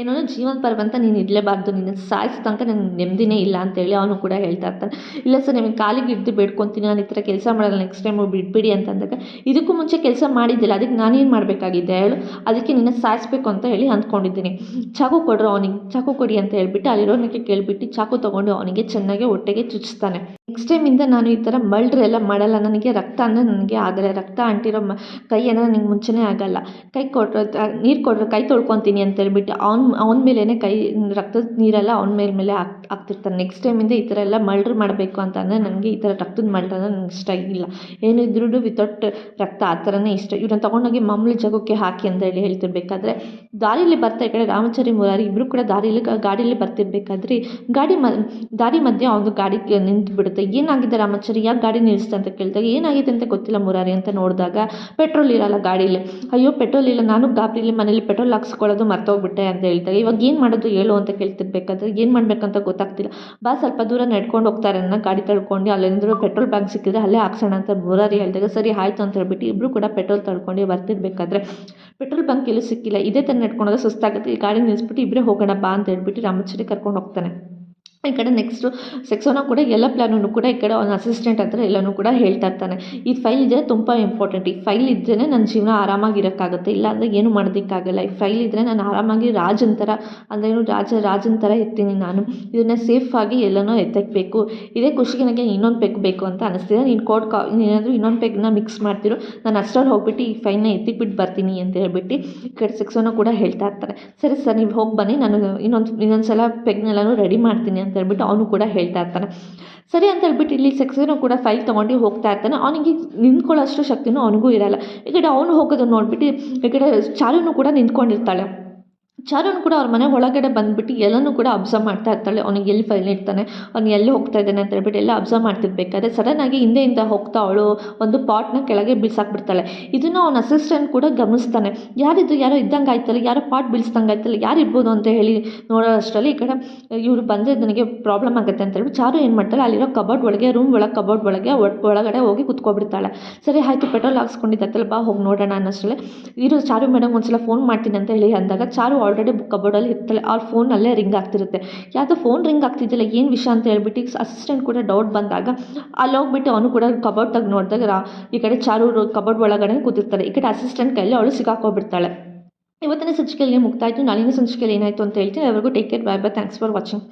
ಏನೋ ಜೀವನ ಪರ್ಯಂತ ನೀನು ಇರಲೇಬಾರ್ದು ನಿನ್ನ ಸಾಯಿಸೋ ತನಕ ನನಗೆ ನೆಮ್ಮದಿನೇ ಇಲ್ಲ ಅಂತೇಳಿ ಅವನು ಕೂಡ ಹೇಳ್ತಾ ಇರ್ತಾನೆ. ಇಲ್ಲ ಸರ್, ನಿಮಗೆ ಕಾಲಿಗೆ ಹಿಡ್ದು ಬೇಡ್ಕೊತೀನಿ, ನಾನು ಈ ಥರ ಕೆಲಸ ಮಾಡಲ್ಲ ನೆಕ್ಸ್ಟ್ ಟೈಮು ಬಿಡಬೇಡಿ ಅಂತಂದಾಗ ಇದಕ್ಕೂ ಮುಂಚೆ ಕೆಲಸ ಮಾಡಿದ್ದಿಲ್ಲ, ಅದಕ್ಕೆ ನಾನೇನು ಮಾಡಬೇಕಾಗಿದ್ದೆ ಹೇಳು? ಅದಕ್ಕೆ ನಿನ್ನ ಸಾಯಿಸ್ಬೇಕು ಅಂತ ಹೇಳಿ ಅಂದ್ಕೊಂಡಿದ್ದೀನಿ. ಚಾಕು ಕೊಡ್ರು ಅವನಿಗೆ, ಚಾಕು ಕೊಡಿ ಅಂತ ಹೇಳ್ಬಿಟ್ಟು ಅಲ್ಲಿರೋನಿಗೆ ಕೇಳಿಬಿಟ್ಟು ಚಾಕು ತೊಗೊಂಡು ಅವನಿಗೆ ಚೆನ್ನಾಗಿ ಹೊಟ್ಟೆಗೆ ಚುಚ್ತಾನೆ. ನೆಕ್ಸ್ಟ್ ಟೈಮಿಂದ ನಾನು ಈ ಥರ ಮಲ್ಡ್ರೆಲ್ಲ ಮಾಡಲ್ಲ, ನನಗೆ ರಕ್ತ ಅಂದರೆ ನನಗೆ ಆಗಲ್ಲ, ರಕ್ತ ಅಂಟಿರೋ ಕೈ ಅಂದರೆ ನನಗೆ ಮುಂಚೆನೇ ಆಗಲ್ಲ. ಕೈ ಕೊಟ್ಟರೆ ನೀರು ಕೊಟ್ಟರೆ ಕೈ ತೊಳ್ಕೊತೀನಿ ಅಂತ ಹೇಳ್ಬಿಟ್ಟು ಅವ್ನು ಅವ್ನ ಮೇಲೇ ಕೈ, ರಕ್ತದ ನೀರೆಲ್ಲ ಅವ್ನ ಮೇಲೆ ಮೇಲೆ ಹಾಕ್ ಹಾಕ್ತಿರ್ತಾನೆ ನೆಕ್ಸ್ಟ್ ಟೈಮಿಂದ ಈ ಥರ ಎಲ್ಲ ಮರ್ಡ್ರ್ ಮಾಡಬೇಕು ಅಂತ ಅಂದರೆ ನನಗೆ ಈ ಥರ ರಕ್ತದ ಮರ್ಡ್ರ್ ಅಂದರೆ ನನಗೆ ಇಷ್ಟ ಇಲ್ಲ. ಏನಿದ್ರೂ ವಿತೌಟ್ ರಕ್ತ, ಆ ಥರನೇ ಇಷ್ಟ. ಇವ್ರನ್ನ ತೊಗೊಂಡೋಗಿ ಮಾಮೂಲಿ ಜಾಗಕ್ಕೆ ಹಾಕಿ ಅಂತ ಹೇಳಿ ಹೇಳ್ತಿರ್ಬೇಕಾದ್ರೆ ದಾರಿಯಲ್ಲಿ ಬರ್ತಾ ಈ ಕಡೆ ರಾಮಚಾರಿ ಮುರಾರಿ ಇಬ್ಬರು ಕೂಡ ದಾರಿಯಲ್ಲಿ ಗಾಡಿಯಲ್ಲಿ ಬರ್ತಿರ್ಬೇಕಾದ್ರೆ ಗಾಡಿ ಮ, ದಾರಿ ಮಧ್ಯೆ ಅವನು ಗಾಡಿ ನಿಂತು ಬಿಡುತ್ತೆ ಏನಾಗಿದೆ ರಾಮಚಾರಿ? ಯಾಕೆ ಗಾಡಿ ನಿಲ್ಲಿಸ್ತಾ ಅಂತ ಕೇಳಿದಾಗ, ಏನಾಗಿದೆ ಅಂತ ಗೊತ್ತಿಲ್ಲ ಮುರಾರಿ ಅಂತ ನೋಡಿದಾಗ ಪೆಟ್ರೋಲ್ ಇರಲ್ಲ ಗಾಡೀಲಿ. ಅಯ್ಯೋ ಪೆಟ್ರೋಲ್ ಇಲ್ಲ. ನಾನು ಗಾಬರಿಲಿ ಮನೇಲಿ ಪೆಟ್ರೋಲ್ ಹಾಕ್ಸ್ಕೊಳ್ಳೋದು ಮರ್ತೋಗ್ಬಿಟ್ಟೆ ಅಂತ ಹೇಳ್ದಾಗ ಇವಾಗ ಏನು ಮಾಡೋದು ಹೇಳು ಅಂತ ಕೇಳ್ತಿರ್ಬೇಕಾದ್ರೆ ಏನು ಮಾಡಬೇಕಂತ ಗೊತ್ತಾಗ್ತಿಲ್ಲ. ಬಾ ಸ್ವಲ್ಪ ದೂರ ನಡ್ಕೊಂಡು ಹೋಗ್ತಾರೆ. ನನ್ನ ಗಾಡಿ ತಳ್ಕೊಂಡು ಅಲ್ಲೇನಾದ್ರು ಪೆಟ್ರೋಲ್ ಬ್ಯಾಂಕ್ ಸಿಕ್ಕಿದ್ರೆ ಅಲ್ಲೇ ಹಾಕ್ಸೋಣ ಅಂತ ಮುರಾರಿ ಹೇಳಿದಾಗ ಸರಿ ಆಯಿತು ಅಂತ ಹೇಳ್ಬಿಟ್ಟು ಇಬ್ಬರು ಕೂಡ ಪೆಟ್ರೋಲ್ ತಳ್ಕೊಂಡು ಬರ್ತಿರ್ಬೇಕಾದ್ರೆ ಪೆಟ್ರೋಲ್ ಬಂಕ್ ಎಲ್ಲೂ ಸಿಕ್ಕಿಲ್ಲ. ಇದೇ ಥರ ನಡ್ಕೊಂಡಾಗ ಸುಸ್ತಾಗುತ್ತೆ. ಈ ಗಾಡಿ ನಿಲ್ಲಿಸ್ಬಿಟ್ಟು ಇಬ್ಬರೇ ಹೋಗೋಣ ಬಾ ಅಂತ ಹೇಳ್ಬಿಟ್ಟು ರಾಮಚಾರಿ ಕರ್ಕೊಂಡು ಹೋಗ್ತಾನೆ. ಈ ಕಡೆ ನೆಕ್ಸ್ಟು ಸೆಕ್ಸೋನ ಕೂಡ ಎಲ್ಲ ಪ್ಲ್ಯಾನನ್ನು ಕೂಡ ಈ ಕಡೆ ಅವನ ಅಸಿಸ್ಟೆಂಟ್ ಹತ್ರ ಎಲ್ಲನೂ ಕೂಡ ಹೇಳ್ತಾ ಇರ್ತಾನೆ. ಈ ಫೈಲ್ ಇದ್ದರೆ ತುಂಬ ಇಂಪಾರ್ಟೆಂಟ್ ಈ ಫೈಲ್ ಇದ್ದರೆ ನನ್ನ ಜೀವನ ಆರಾಮಾಗಿ ಇರೋಕ್ಕಾಗುತ್ತೆ ಇಲ್ಲ ಅಂದರೆ ಏನು ಮಾಡೋದಕ್ಕಾಗಲ್ಲ. ಈ ಫೈಲ್ ಇದ್ದರೆ ನಾನು ಆರಾಮಾಗಿ ರಾಜನ ಥರ ಏನು ರಾಜ, ರಾಜನ ಥರ ಇರ್ತೀನಿ ನಾನು. ಇದನ್ನು ಸೇಫಾಗಿ ಎಲ್ಲನೂ ಎತ್ತಕ್ಬೇಕು. ಇದೇ ಖುಷಿಗೆ ನನಗೆ ಇನ್ನೊಂದು ಪೆಗ್ ಬೇಕು ಅಂತ ಅನಿಸ್ತಿದೆ. ನೀನು ಕೋಡ್ ಕಾ ನೀನೇನಾದರೂ ಇನ್ನೊಂದು ಪೆಗ್ನ ಮಿಕ್ಸ್ ಮಾಡ್ತಿರೋ, ನಾನು ಅಷ್ಟರಲ್ಲಿ ಹೋಗ್ಬಿಟ್ಟು ಈ ಫೈಲ್ನ ಎತ್ತಿಕ್ಬಿಟ್ಟು ಬರ್ತೀನಿ ಅಂತ ಹೇಳ್ಬಿಟ್ಟು ಈ ಕಡೆ ಸೆಕ್ಸೋನ ಕೂಡ ಹೇಳ್ತಾ ಇರ್ತಾರೆ ಸರಿ ಸರ್, ನೀವು ಹೋಗಿ ಬನ್ನಿ. ನಾನು ಇನ್ನೊಂದು ಇನ್ನೊಂದು ಸಲ ಪೆಗ್ನೆಲ್ಲನೂ ರೆಡಿ ಮಾಡ್ತೀನಿ ಅಂತ ಹೇಳ್ಬಿಟ್ಟು ಅವನು ಕೂಡ ಹೇಳ್ತಾ ಇರ್ತಾನೆ. ಸರಿ ಅಂತ ಹೇಳ್ಬಿಟ್ಟು ಇಲ್ಲಿ ಸೆಕ್ಸನು ಕೂಡ ಫೈಲ್ ತೊಗೊಂಡು ಹೋಗ್ತಾ ಇರ್ತಾನೆ. ಅವನಿಗೆ ನಿಂತ್ಕೊಳ್ಳೋಷ್ಟು ಶಕ್ತಿನೂ ಅವನಿಗೂ ಇರಲ್ಲ. ಈ ಕಡೆ ಅವನು ಹೋಗೋದನ್ನು ನೋಡಿಬಿಟ್ಟು ಈ ಕಡೆ ಚಾರುನು ಕೂಡ ನಿಂತ್ಕೊಂಡಿರ್ತಾಳೆ. ಚಾರುನ್ ಕೂಡ ಅವ್ರ ಮನೆ ಒಳಗಡೆ ಬಂದ್ಬಿಟ್ಟು ಎಲ್ಲನೂ ಕೂಡ ಅಬ್ಸರ್ವ್ ಮಾಡ್ತಾ ಇರ್ತಾಳೆ. ಅವ್ನಿಗೆ ಎಲ್ಲಿ ಫೈಲ್ ಇರ್ತಾನೆ ಅವ್ನು ಎಲ್ಲಿ ಹೋಗ್ತಾ ಇದ್ದಾನೆ ಅಂತ ಹೇಳ್ಬಿಟ್ಟು ಎಲ್ಲ ಅಬ್ಸರ್ವ್ ಮಾಡ್ತಿರ್ಬೇಕಾದ್ರೆ ಸಡನ್ನಾಗಿ ಹಿಂದೆಯಿಂದ ಹೋಗ್ತಾ ಅವಳು ಒಂದು ಪಾಟ್ನ ಕೆಳಗೆ ಬೀಳ್ಸಾಕ್ಬಿಡ್ತಾಳೆ. ಇದನ್ನು ಅವ್ನ ಅಸಿಸ್ಟೆಂಟ್ ಕೂಡ ಗಮನಿಸ್ತಾನೆ. ಯಾರಿದು ಯಾರೋ ಇದ್ದಂಗೆ ಆಯ್ತಲ್ಲ, ಯಾರೋ ಪಾಟ್ ಬೀಳ್ಸ್ದಂಗೆ ಆಯ್ತಲ್ಲ, ಯಾರು ಇರ್ಬೋದು ಅಂತ ಹೇಳಿ ನೋಡೋ ಅಷ್ಟರಲ್ಲಿ ಈ ಕಡೆ ಇವರು ಬಂದರೆ ನನಗೆ ಪ್ರಾಬ್ಲಮ್ ಆಗುತ್ತೆ ಅಂತ ಹೇಳ್ಬಿಟ್ಟು ಚಾರು ಏನು ಮಾಡ್ತಾಳೆ? ಅಲ್ಲಿರೋ ಕಬೋರ್ಡ್ ಒಳಗೆ ರೂಮ್ ಒಳಗೆ ಕಬೋರ್ಡ್ ಒಳಗೆ ಒಳಗಡೆ ಹೋಗಿ ಕುತ್ಕೊಬಿಡ್ತಾಳೆ. ಸರಿ, ಆಯಿತು ಪೆಟ್ರೋಲ್ ಹಾಕ್ಸ್ಕೊಂಡಿದ್ದಾಯ್ತಲ್ಲ ಬಾ ಹೋಗಿ ನೋಡೋಣ ಅನ್ನೋಷ್ಟರಲ್ಲಿ. ಇರೋ ಚಾರು ಮೇಡಮ್ ಒಂದ್ಸಲ ಫೋನ್ ಮಾಡ್ತೀನಿ ಅಂತ ಹೇಳಿ ಅಂದಾಗ ಚಾರು ಆಲ್ರೆಡಿ ಕಬೋರ್ಡಲ್ಲಿ ಇರ್ತಾಳೆ ಅವ್ರ ಫೋನ್ ಅಲ್ಲೇ ರಿಂಗ್ ಆಗ್ತಿರುತ್ತೆ ಯಾವುದೋ ಫೋನ್ ರಿಂಗ್ ಆಗ್ತಿದ್ದಿಲ್ಲ ಏನು ವಿಷಯ ಅಂತ ಹೇಳ್ಬಿಟ್ಟು ಅಸಿಸ್ಟೆಂಟ್ ಕೂಡ ಡೌಟ್ ಬಂದಾಗ, ಅಲ್ಲಿ ಹೋಗ್ಬಿಟ್ಟು ಅವನು ಕೂಡ ಕಬೋರ್ಡ್ ತಗ್ ನೋಡಿದಾಗ ಈ ಕಡೆ ಚಾರು ಕಬೋರ್ಡ್ ಒಳಗಡೆ ಕೂತಿರ್ತಾರೆ ಈ ಕಡೆ ಅಸಿಸ್ಟೆಂಟ್ ಕೈಯಲ್ಲಿ ಅವಳು ಸಿಗಾಕೋಬಿಡ್ತಾಳೆ ಇವತ್ತಿನ ಸಂಚಿಕೆಯಲ್ಲಿ ಮುಕ್ತಾಯಿತು ನಾಳಿನ ಸಂಚಿಕೆಯಲ್ಲಿ ಏನಾಯಿತು ಅಂತ ಹೇಳ್ತೀನಿ. Take care bye bye thanks for watching